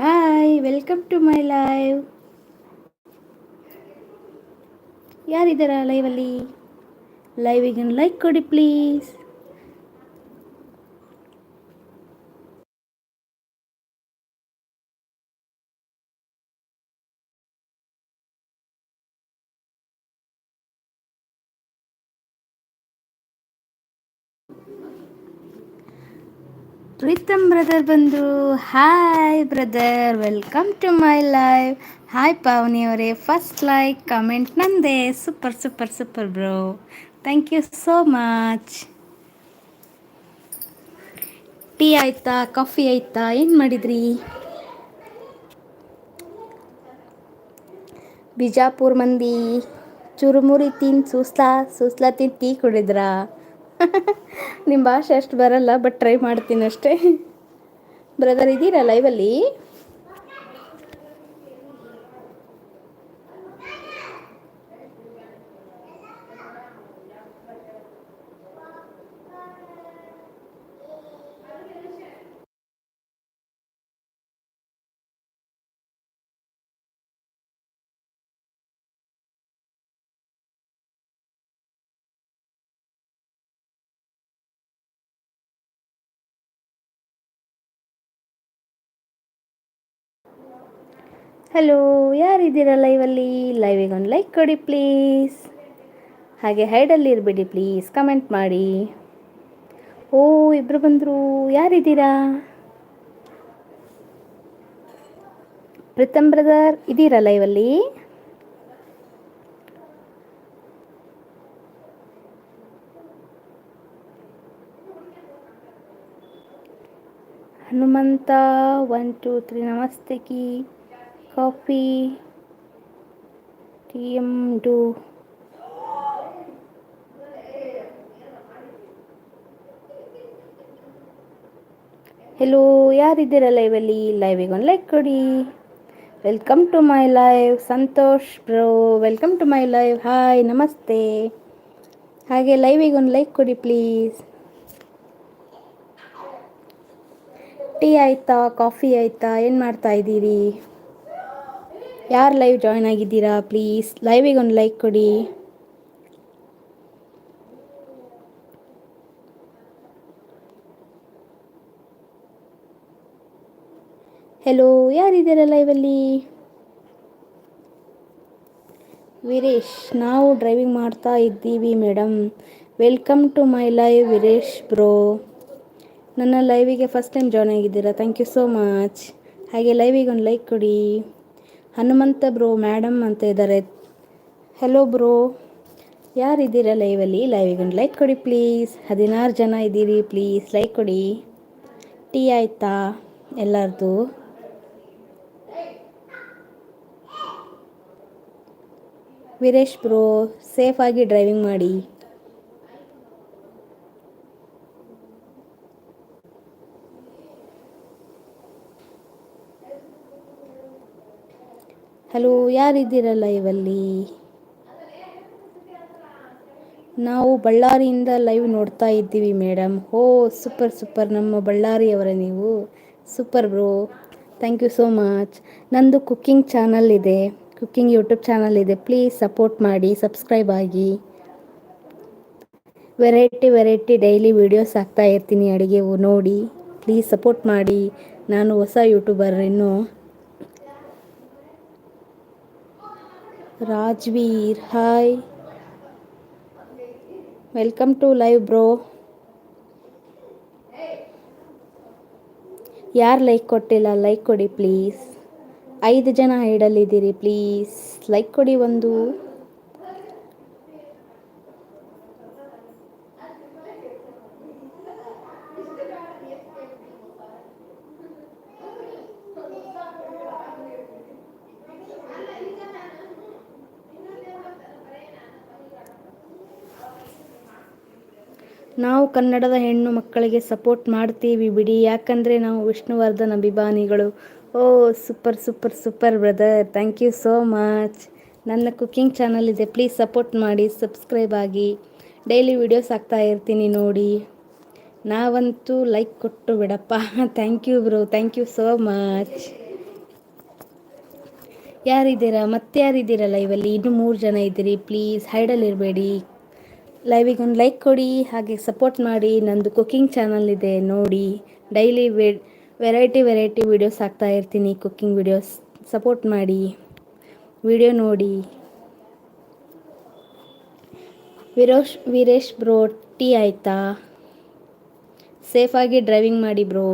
Hi welcome to my live ಯಾರಿದ್ದಾರಾ ಲೈವಲ್ಲಿ ಲೈವಿಗೆ like ಕೊಡಿ ಪ್ಲೀಸ್ ಪ್ರೀತಮ್ ಬ್ರದರ್ ಬಂದು hi brother welcome to my live hi Pavani ಅವರೇ first like comment ನಂದೇ. Super super super bro thank you so much tea ಆಯ್ತಾ coffee ಆಯ್ತಾ, ಏನು ಮಾಡಿದ್ರಿ? ಬಿಜಾಪುರ್ ಮಂದಿ, ಚುರುಮುರಿ ತಿನ್, ಸೂಸ್ಲಾ ಸೂಸ್ಲಾ ತಿನ್ ಟೀ ಕುಡಿದ್ರಾ? ನಿಮ್ಮ ಭಾಷೆ ಅಷ್ಟು ಬರಲ್ಲ ಬಟ್ ಟ್ರೈ ಮಾಡ್ತೀನಿ ಅಷ್ಟೇ. ಬ್ರದರ್ ಇದ್ದೀರಾ ಲೈವಲ್ಲಿ ಹಲೋ ಯಾರಿದ್ದೀರಾ ಲೈವಲ್ಲಿ ಲೈವಿಗೆ ಒಂದು ಲೈಕ್ ಕೊಡಿ ಪ್ಲೀಸ್ ಹಾಗೆ ಹೈಡಲ್ಲಿ ಇರಬೇಡಿ ಪ್ಲೀಸ್ ಕಮೆಂಟ್ ಮಾಡಿ. ಓ ಇಬ್ಬರು ಬಂದರು. ಯಾರಿದ್ದೀರಾ? ಪ್ರೀತಮ್ ಬ್ರದರ್ ಇದ್ದೀರಾ ಲೈವಲ್ಲಿ ಹನುಮಂತ ಒನ್ ಟೂ ತ್ರೀ ನಮಸ್ತೆ ಕಿ. ಕಾಫಿ, ಟಿ ಎಂ ಡು. ಹೆಲೋ ಯಾರಿದ್ದೀರ ಲೈವಲ್ಲಿ ಲೈವಿಗೆ ಒಂದು ಲೈಕ್ ಕೊಡಿ. Welcome to my live Santosh bro welcome to my live hi ನಮಸ್ತೆ. ಹಾಗೆ ಲೈವಿಗೆ ಒಂದು ಲೈಕ್ ಕೊಡಿ ಪ್ಲೀಸ್ ಟೀ ಆಯಿತಾ ಕಾಫಿ ಆಯಿತಾ? ಏನು ಮಾಡ್ತಾ ಇದ್ದೀರಿ? ಯಾರು ಲೈವ್ ಜಾಯ್ನ್ ಆಗಿದ್ದೀರಾ? ಪ್ಲೀಸ್ ಲೈವಿಗೆ ಒಂದು ಲೈಕ್ ಕೊಡಿ. ಹೆಲೋ ಯಾರಿದ್ದೀರಾ ಲೈವಲ್ಲಿ ವೀರೇಶ್, ನಾವು ಡ್ರೈವಿಂಗ್ ಮಾಡ್ತಾ ಇದ್ದೀವಿ madam welcome to my live Veeresh bro ನನ್ನ ಲೈವಿಗೆ ಫಸ್ಟ್ ಟೈಮ್ ಜಾಯ್ನ್ ಆಗಿದ್ದೀರಾ? ಥ್ಯಾಂಕ್ ಯು ಸೋ ಮಚ್ ಹಾಗೆ ಲೈವಿಗೆ ಒಂದು ಲೈಕ್ ಕೊಡಿ. ಹನುಮಂತ ಬ್ರೋ ಮೇಡಮ್ ಅಂತ ಇದ್ದಾರೆ ಹಲೋ ಬ್ರೋ. ಯಾರಿದ್ದೀರಾ ಲೈವಲ್ಲಿ ಲೈವಿಗೆ ಒಂದು ಲೈಕ್ ಕೊಡಿ ಪ್ಲೀಸ್ ಹದಿನಾರು ಜನ ಇದ್ದೀರಿ ಪ್ಲೀಸ್ ಲೈಕ್ ಕೊಡಿ. ಟೀ ಆಯ್ತಾ? ಎಲ್ಲರದು? ವೀರೇಶ್ ಬ್ರೋ ಸೇಫಾಗಿ ಡ್ರೈವಿಂಗ್ ಮಾಡಿ. ಹಲೋ, ಯಾರಿದ್ದೀರಲ್ಲ ಲೈವಲ್ಲಿ ನಾವು ಬಳ್ಳಾರಿಯಿಂದ ಲೈವ್ ನೋಡ್ತಾ ಇದ್ದೀವಿ ಮೇಡಮ್ ಓ ಸೂಪರ್ ಸೂಪರ್ ನಮ್ಮ ಬಳ್ಳಾರಿಯವರ ನೀವು. Super bro thank you so much ನಂದು ಕುಕ್ಕಿಂಗ್ ಚಾನಲ್ ಇದೆ. ಕುಕ್ಕಿಂಗ್ ಯೂಟ್ಯೂಬ್ ಚಾನಲ್ ಇದೆ. ಪ್ಲೀಸ್ ಸಪೋರ್ಟ್ ಮಾಡಿ ಸಬ್ಸ್ಕ್ರೈಬ್ ಆಗಿ. ವೆರೈಟಿ ವೆರೈಟಿ ಡೈಲಿ ವೀಡಿಯೋಸ್ ಹಾಕ್ತಾ ಇರ್ತೀನಿ ಅಡುಗೆ ನೋಡಿ. ಪ್ಲೀಸ್ ಸಪೋರ್ಟ್ ಮಾಡಿ. ನಾನು ಹೊಸ ಯೂಟ್ಯೂಬರ್ ಇನ್ನು. Rajveer hi welcome to live bro ಯಾರು ಲೈಕ್ ಕೊಟ್ಟಿಲ್ಲ? ಲೈಕ್ ಕೊಡಿ ಪ್ಲೀಸ್ ಐದು ಜನ ಐಡಲ್ಲಿದ್ದೀರಿ ಪ್ಲೀಸ್ ಲೈಕ್ ಕೊಡಿ ಒಂದು. ನಾವು ಕನ್ನಡದ ಹೆಣ್ಣು ಮಕ್ಕಳಿಗೆ ಸಪೋರ್ಟ್ ಮಾಡ್ತೀವಿ ಬಿಡಿ. ಯಾಕಂದರೆ ನಾವು ವಿಷ್ಣುವರ್ಧನ್ ಅಭಿಮಾನಿಗಳು. ಓ, super super super brother. Thank you so much. ನನ್ನ ಕುಕ್ಕಿಂಗ್ ಚಾನಲ್ ಇದೆ. ಪ್ಲೀಸ್ ಸಪೋರ್ಟ್ ಮಾಡಿ, ಸಬ್ಸ್ಕ್ರೈಬ್ ಆಗಿ. ಡೈಲಿ ವಿಡಿಯೋಸ್ ಹಾಕ್ತಾ ಇರ್ತೀನಿ ನೋಡಿ. ನಾವಂತೂ ಲೈಕ್ ಕೊಟ್ಟು ಬಿಡಪ್ಪ. Thank you bro. Thank you so much. ಯಾರಿದ್ದೀರಾ? ಮತ್ತೆ ಯಾರಿದ್ದೀರಾ ಲೈವಲ್ಲಿ ಇನ್ನೂ ಮೂರು ಜನ ಇದ್ದೀರಿ. ಪ್ಲೀಸ್ ಹೈಡಲ್ಲಿ ಇರಬೇಡಿ ಲೈವಿಗೆ ಒಂದು ಲೈಕ್ ಕೊಡಿ, ಹಾಗೆ ಸಪೋರ್ಟ್ ಮಾಡಿ. ನಂದು ಕುಕ್ಕಿಂಗ್ ಚಾನಲ್ ಇದೆ, ನೋಡಿ. ಡೈಲಿ ವೆ ವೆರೈಟಿ ವೆರೈಟಿ ವೀಡಿಯೋಸ್ ಹಾಕ್ತಾ ಇರ್ತೀನಿ. ಕುಕ್ಕಿಂಗ್ ವೀಡಿಯೋಸ್ ಸಪೋರ್ಟ್ ಮಾಡಿ. ವಿಡಿಯೋ ನೋಡಿ. ವಿರೋಶ್, ವೀರೇಶ್ ಬ್ರೋ ಟೀ ಆಯಿತಾ? ಸೇಫಾಗಿ ಡ್ರೈವಿಂಗ್ ಮಾಡಿ ಬ್ರೋ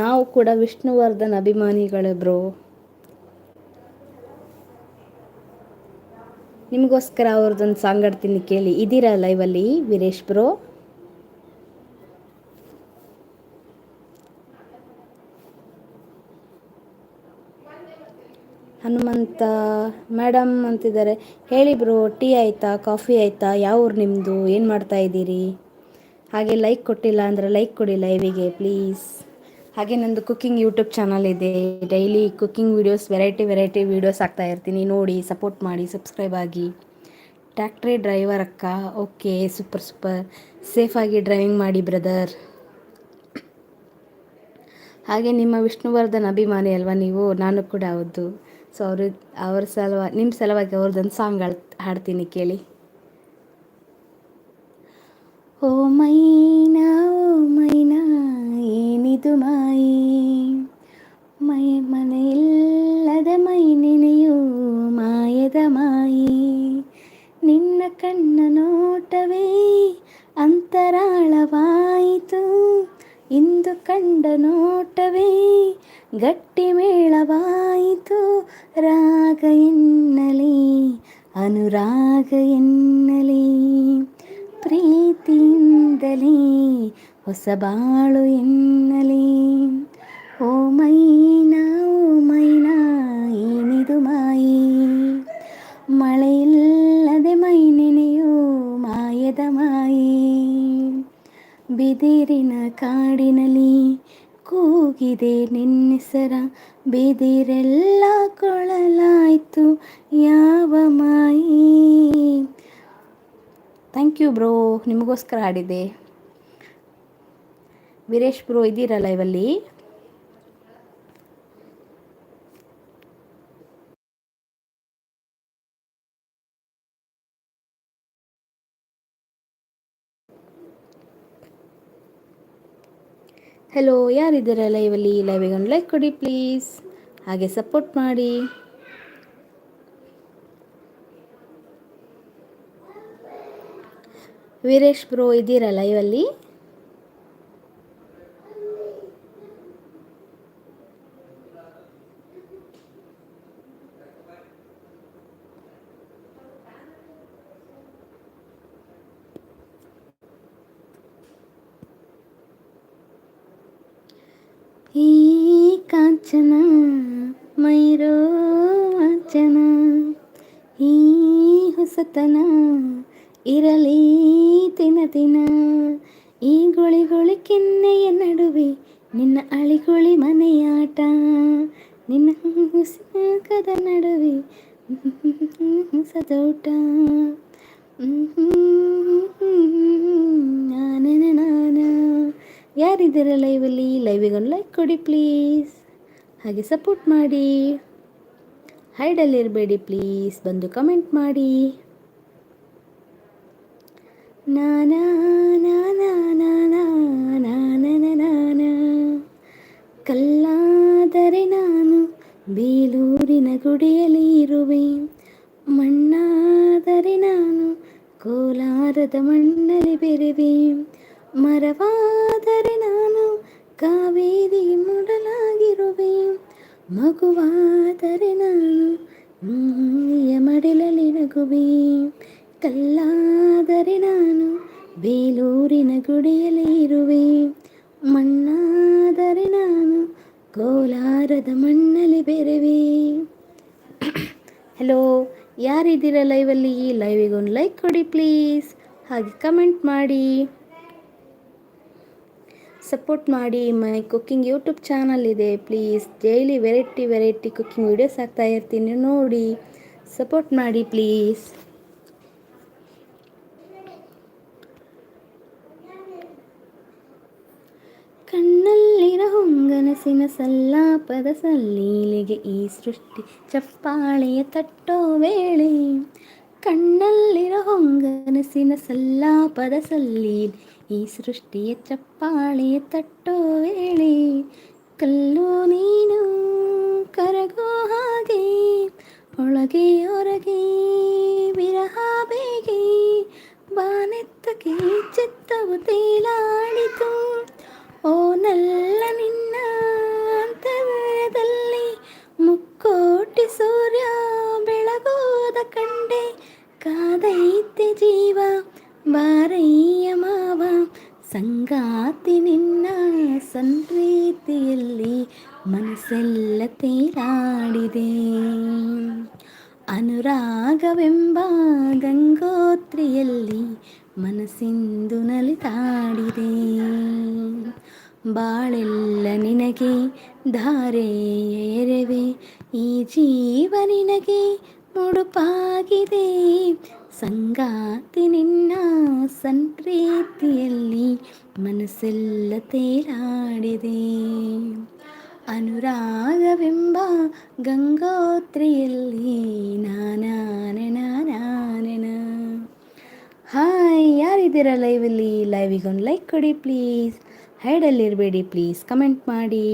ನಾವು ಕೂಡ ವಿಷ್ಣುವರ್ಧನ್ ಅಭಿಮಾನಿಗಳೇ ಬ್ರೋ. ನಿಮಗೋಸ್ಕರ ಅವ್ರದ್ದೊಂದು ಸಾಂಗ್ ಆಡ್ತೀನಿ ಕೇಳಿ. ಇದ್ದೀರಾ ಲೈವಲ್ಲಿ ವೀರೇಶ್ ಬ್ರೋ? ಹನುಮಂತ ಮೇಡಮ್ ಅಂತಿದ್ದಾರೆ. ಹೇಳಿ ಬ್ರೋ, ಟೀ ಆಯಿತಾ, ಕಾಫಿ ಆಯಿತಾ? ಯಾವ ಊರು ನಿಮ್ಮದು ಏನು ಮಾಡ್ತಾ ಇದ್ದೀರಿ? ಹಾಗೆ ಲೈಕ್ ಕೊಟ್ಟಿಲ್ಲ ಅಂದರೆ ಲೈಕ್ ಕೊಡಿ ಲೈವಿಗೆ, ಪ್ಲೀಸ್. ಹಾಗೆ ನಂದು ಕುಕ್ಕಿಂಗ್ ಯೂಟ್ಯೂಬ್ ಚಾನಲ್ ಇದೆ. Daily cooking videos variety variety videos ಹಾಕ್ತಾ ಇರ್ತೀನಿ. ನೋಡಿ ಸಪೋರ್ಟ್ ಮಾಡಿ ಸಬ್ಸ್ಕ್ರೈಬ್ ಆಗಿ. ಟ್ಯಾಕ್ಟ್ರಿ ಡ್ರೈವರ್ ಅಕ್ಕ. ಓಕೆ ಸೂಪರ್ ಸೂಪರ್ ಸೇಫಾಗಿ ಡ್ರೈವಿಂಗ್ ಮಾಡಿ ಬ್ರದರ್ ಹಾಗೆ ನಿಮ್ಮ ವಿಷ್ಣುವರ್ಧನ್ ಅಭಿಮಾನಿ ಅಲ್ವಾ ನೀವು? ನಾನು ಕೂಡ ಹೌದು. ಸೊ ಅವರು, ಅವ್ರ ಸಲುವ ನಿಮ್ಮ ಸಲುವಾಗಿ ಅವ್ರದ್ದೊಂದು ಸಾಂಗ್ ಹಾಡ್ತೀನಿ ಕೇಳಿ. ಓ ಮೈನಾ ಹೊಸ ಬಾಳು ಎನ್ನಲಿ. ಓ ಮೈನಾ ಓ ಮೈನಾ, ಏನಿದು ಮಾಯಿ? ಮಳೆಯಿಲ್ಲದೆ ಮೈ ನೆನೆಯೋ ಮಾಯದ ಮಾಯಿ. ಬಿದಿರಿನ ಕಾಡಿನಲ್ಲಿ ಕೂಗಿದೆ ನಿನ್ನೆಸರ. ಬಿದಿರೆಲ್ಲ ಕೊಳಲಾಯ್ತು ಯಾವ ಮಾಯಿ? ಥ್ಯಾಂಕ್ ಯು ಬ್ರೋ ನಿಮಗೋಸ್ಕರ ಹಾಡಿದೆ ವೀರೇಶ್ ಬ್ರೋ ಇದ್ದೀರಲ್ಲ ಇವಲ್ಲಿ ಹಲೋ ಯಾರಿದ್ದೀರ ಲೈವಲ್ಲಿ ಲೈವಿಗೆ ಒಂದು ಲೈಕ್ ಕೊಡಿ ಪ್ಲೀಸ್ ಹಾಗೆ ಸಪೋರ್ಟ್ ಮಾಡಿ. ವೀರೇಶ್ ಬ್ರೋ ಇದ್ದೀರಾ ಲೈವಲ್ಲಿ ಈ ಕಾಂಚನ ಮೈರೋ ವಾಚನ ಈ ಹೊಸತನ ಇರಲಿ ತಿನ ದಿನ ಈ ಗುಳಿಗುಳಿ ಗುಳಿ ಕೆನ್ನೆಯ ನಡುವೆ ನಿನ್ನ ಅಳಿಗುಳಿ ಮನೆಯಾಟ. ನಿನ್ನ ಕದ ನಡುವೆ ಸದೋಟ ನಾನ ನಾನ. ಯಾರಿದ್ದೀರ ಲೈವಲ್ಲಿ ಲೈವಿಗೆ ಒಂದು ಲೈಕ್ ಕೊಡಿ ಪ್ಲೀಸ್ ಹಾಗೆ ಸಪೋರ್ಟ್ ಮಾಡಿ. ಹೈಡಲ್ಲಿರಬೇಡಿ ಪ್ಲೀಸ್ ಬಂದು ಕಮೆಂಟ್ ಮಾಡಿ. ನಾನಾ ಹಲೋ ಯಾರಿದ್ದೀರ ಲೈವಲ್ಲಿ ಲೈವಿಗೆ ಒಂದು ಲೈಕ್ ಕೊಡಿ ಪ್ಲೀಸ್ ಹಾಗೆ ಕಮೆಂಟ್ ಮಾಡಿ. ಸಪೋರ್ಟ್ ಮಾಡಿ. ಮೈ ಕುಕ್ಕಿಂಗ್ ಯೂಟ್ಯೂಬ್ ಚಾನಲ್ ಇದೆ. Please daily variety variety cooking videos ಹಾಕ್ತಾ ಇರ್ತೀನಿ ನೋಡಿ. ಸಪೋರ್ಟ್ ಮಾಡಿ ಪ್ಲೀಸ್ ಕನಸಿನ ಸಲ್ಲಾಪದ ಸಲ್ಲೀಲಿಗೆ ಈ ಸೃಷ್ಟಿ ಚಪ್ಪಾಳೆಯ ತಟ್ಟೋ ವೇಳೆ ಕಣ್ಣಲ್ಲಿರೋ ಹೊಂಗನಸಿನ ಸಲ್ಲಾಪದ ಸಲ್ಲೀಲ್ ಈ ಸೃಷ್ಟಿಯ ಚಪ್ಪಾಳೆಯ ತಟ್ಟೋ ವೇಳೆ ಕಲ್ಲು ನೀನು ಕರಗೋ ಹಾಗೆ ಒಳಗೆ ಹೊರಗೆ ವಿರಹ ಬೇಗೆ ಬಾನೆತ್ತಗೆ ಚಿತ್ತವು ತೇಲಾಡಿತು ಓ ನಲ್ಲ ನಿನ್ನ ಅಂತರದಲ್ಲಿ ಮುಕ್ಕೋಟಿ ಸೂರ್ಯ ಬೆಳಗೋದ ಕಂಡೆ. ಕಾದೈತೆ ಜೀವ ಬಾರಯ್ಯ ಮಾವ, ಸಂಗಾತಿ ನಿನ್ನ ಸಂಪ್ರೀತಿಯಲ್ಲಿ ಮನಸ್ಸೆಲ್ಲ ತೇಲಾಡಿದೆ. ಅನುರಾಗವೆಂಬ ಗಂಗೋತ್ರಿಯಲ್ಲಿ ಮನಸ್ಸಿಂದು ನಲಿತಾಡಿದೆ ಬಾಳೆಲ್ಲ ನಿನಗೆ, ಧಾರೆ ಎರೆವೆ. ಈ ಜೀವ ನಿನಗೆ ಮುಡುಪಾಗಿದೆ. ಸಂಗಾತಿ ನಿನ್ನ ಸಂಪ್ರೀತಿಯಲ್ಲಿ ಮನಸ್ಸೆಲ್ಲ ತೇಲಾಡಿದೆ. ಅನುರಾಗವೆಂಬ ಗಂಗೋತ್ರಿಯಲ್ಲಿ ನಾನಾನೆ ಹಾಯ್, ಯಾರಿದ್ದೀರಾ ಲೈವಲ್ಲಿ? ಲೈವಿಗೊಂದು ಲೈಕ್ ಕೊಡಿ, ಪ್ಲೀಸ್. ಹೈಡಲ್ಲಿರಬೇಡಿ ಪ್ಲೀಸ್ ಕಮೆಂಟ್ ಮಾಡಿ.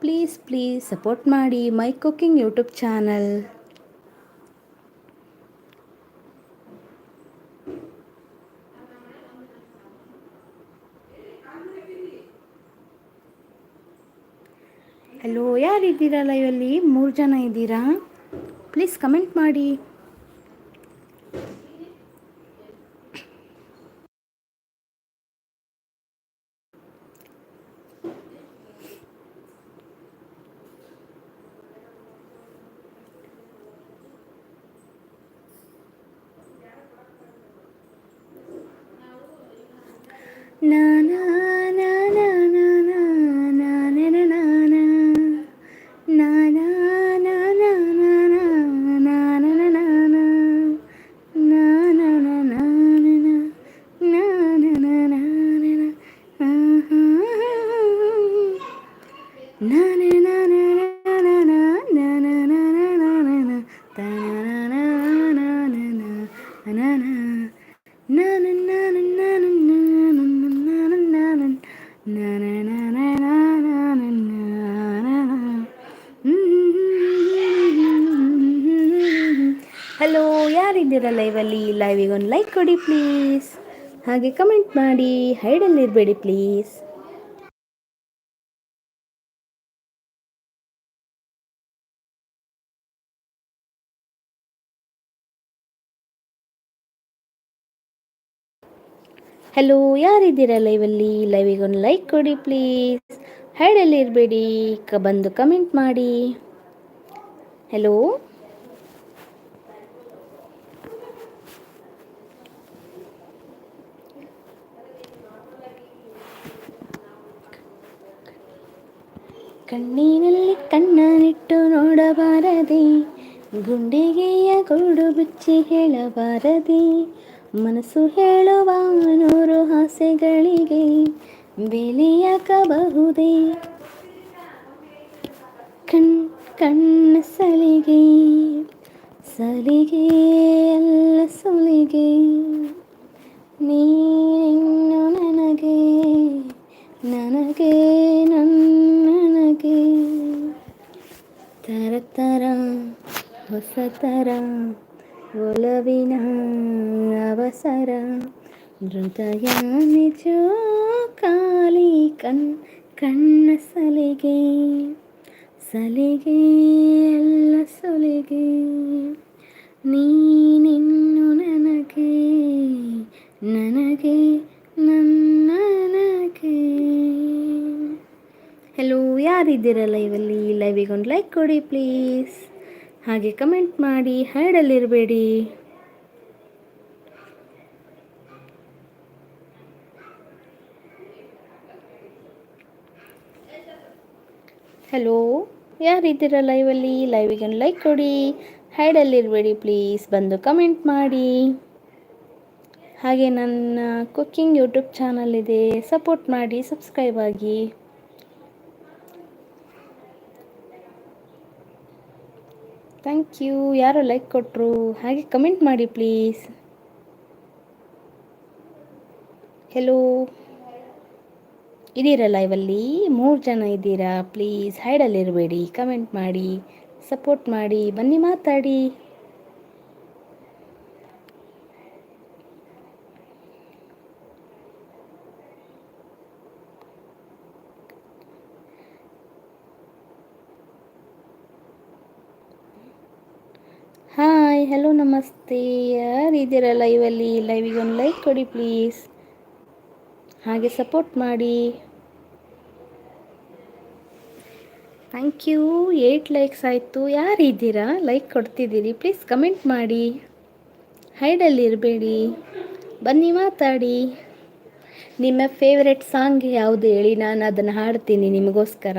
ಪ್ಲೀಸ್ ಪ್ಲೀಸ್ ಸಪೋರ್ಟ್ ಮಾಡಿ my cooking YouTube channel hello ಯಾರಿದ್ದೀರಾ ಲೈವಲ್ಲಿ ಮೂರು ಜನ ಇದ್ದೀರಾ? ಪ್ಲೀಸ್ ಕಮೆಂಟ್ ಮಾಡಿ. ಯಾರಿದ್ದೀರ ಲೈವಲ್ಲಿ ಲೈವಿಗೆ ಒಂದು ಲೈಕ್ ಕೊಡಿ ಪ್ಲೀಸ್ ಹಾಗೆ ಕಮೆಂಟ್ ಮಾಡಿ ಹೈಡಲ್ಲಿರಬೇಡಿ ಪ್ಲೀಸ್ ಹಲೋ ಯಾರಿದ್ದೀರ ಲೈವಲ್ಲಿ ಲೈವಿಗೆ ಒಂದು ಲೈಕ್ ಕೊಡಿ ಪ್ಲೀಸ್ ಹೈಡಲ್ಲಿ ಇರಬೇಡಿ, ಕ ಬಂದು ಕಮೆಂಟ್ ಮಾಡಿ. ಹಲೋ ಕಣ್ಣಿನಲ್ಲಿ ಕಣ್ಣನಿಟ್ಟು ನೋಡಬಾರದೆ ಗುಂಡಿಗೆಯ ಗೂಡು ಬಿಚ್ಚಿ ಹೇಳಬಾರದೆ ಮನಸ್ಸು ಹೇಳುವ ನೂರು ಆಸೆಗಳಿಗೆ ಬೆಲೆಯಾಗಬಹುದೇ ಕಣ್ ಕಣ್ಣ ಸಲಿಗೆ ಸಲಿಗೆ ಎಲ್ಲ ಸುಲಿಗೆ ನೀನು ಹೊಸ ಥರ ಒಲವಿನ ಅವಸರ ಹೃದಯ ನಿಜ ಕಾಲಿ ಕಣ್ ಕಣ್ಣ ಸಲಿಗೆ ಸಲಿಗೆ ಎಲ್ಲ ಸಲಿಗೆ ನೀನಿನ್ನು ನನಗೆ ನನಗೆ ನನ್ನನಗೆ ಹಲೋ ಯಾರಿದ್ದೀರ ಲೈವಲ್ಲಿ ಲೈವಿಗೆ ಒಂದು ಲೈಕ್ ಕೊಡಿ ಪ್ಲೀಸ್ ಹಾಗೆ ಕಮೆಂಟ್ ಮಾಡಿ ಹೈಡಲ್ಲಿರಬೇಡಿ ಹಲೋ ಯಾರಿದ್ದೀರ ಲೈವಲ್ಲಿ ಲೈವಿಗೆ ಲೈಕ್ ಕೊಡಿ. ಹೈಡಲ್ಲಿರಬೇಡಿ ಪ್ಲೀಸ್ ಬಂದು ಕಮೆಂಟ್ ಮಾಡಿ. ಹಾಗೆ ನನ್ನ ಕುಕ್ಕಿಂಗ್ ಯೂಟ್ಯೂಬ್ ಚಾನಲ್ ಇದೆ. ಸಪೋರ್ಟ್ ಮಾಡಿ ಸಬ್ಸ್ಕ್ರೈಬ್ ಆಗಿ. ಥ್ಯಾಂಕ್ ಯು ಯಾರೋ ಲೈಕ್ ಕೊಟ್ಟರು ಹಾಗೆ ಕಮೆಂಟ್ ಮಾಡಿ ಪ್ಲೀಸ್ ಹೆಲೋ ಇದ್ದೀರಾ ಲೈವಲ್ಲಿ ಮೂರು ಜನ ಇದ್ದೀರಾ? ಪ್ಲೀಸ್ ಹೈಡಲ್ಲಿರಬೇಡಿ ಕಮೆಂಟ್ ಮಾಡಿ ಸಪೋರ್ಟ್ ಮಾಡಿ. ಬನ್ನಿ ಮಾತಾಡಿ ಹಾಯ್ ಹಲೋ ನಮಸ್ತೆ. ಯಾರಿದ್ದೀರಾ ಲೈವಲ್ಲಿ ಲೈವಿಗೆ ಒಂದು ಲೈಕ್ ಕೊಡಿ ಪ್ಲೀಸ್ ಹಾಗೆ ಸಪೋರ್ಟ್ ಮಾಡಿ. ಥ್ಯಾಂಕ್ ಯು ಏಯ್ಟ್ ಲೈಕ್ಸ್ ಆಯಿತು. ಯಾರಿದ್ದೀರಾ ಲೈಕ್ ಕೊಡ್ತಿದ್ದೀರಿ. ಪ್ಲೀಸ್ ಕಮೆಂಟ್ ಮಾಡಿ. ಹೈಡಲ್ಲಿ ಇರಬೇಡಿ. ಬನ್ನಿ ಮಾತಾಡಿ. ನಿಮ್ಮ ಫೇವ್ರೆಟ್ ಸಾಂಗ್ ಯಾವುದು ಹೇಳಿ? ನಾನು ಅದನ್ನು ಹಾಡ್ತೀನಿ ನಿಮಗೋಸ್ಕರ.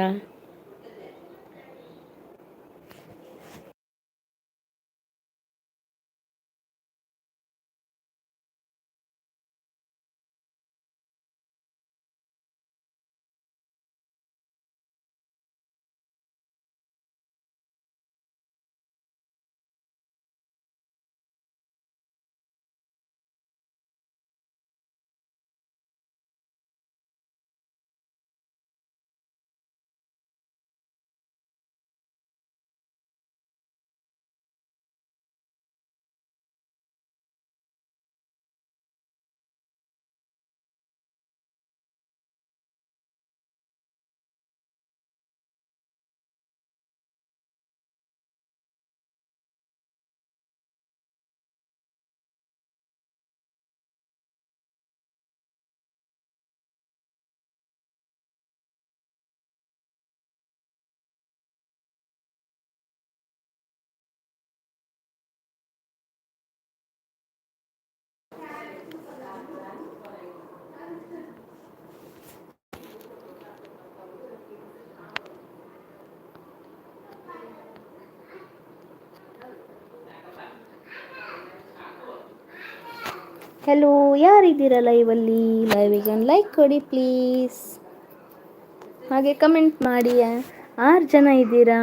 ಹೆಲೋ ಯಾರಿದ್ದೀರಾ ಲೈವಲ್ಲಿ ಲೈವಿಗೆ ಒಂದು ಲೈಕ್ ಕೊಡಿ ಪ್ಲೀಸ್ ಹಾಗೆ ಕಮೆಂಟ್ ಮಾಡಿ. ಆರು ಜನ ಇದ್ದೀರಾ?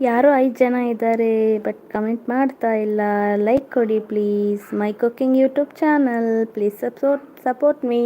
ಯಾರೋ ಐದು ಜನ ಇದ್ದಾರೆ ಬಟ್ ಕಮೆಂಟ್ ಮಾಡ್ತಾ ಇಲ್ಲ. ಲೈಕ್ ಕೊಡಿ please my cooking YouTube channel please support support me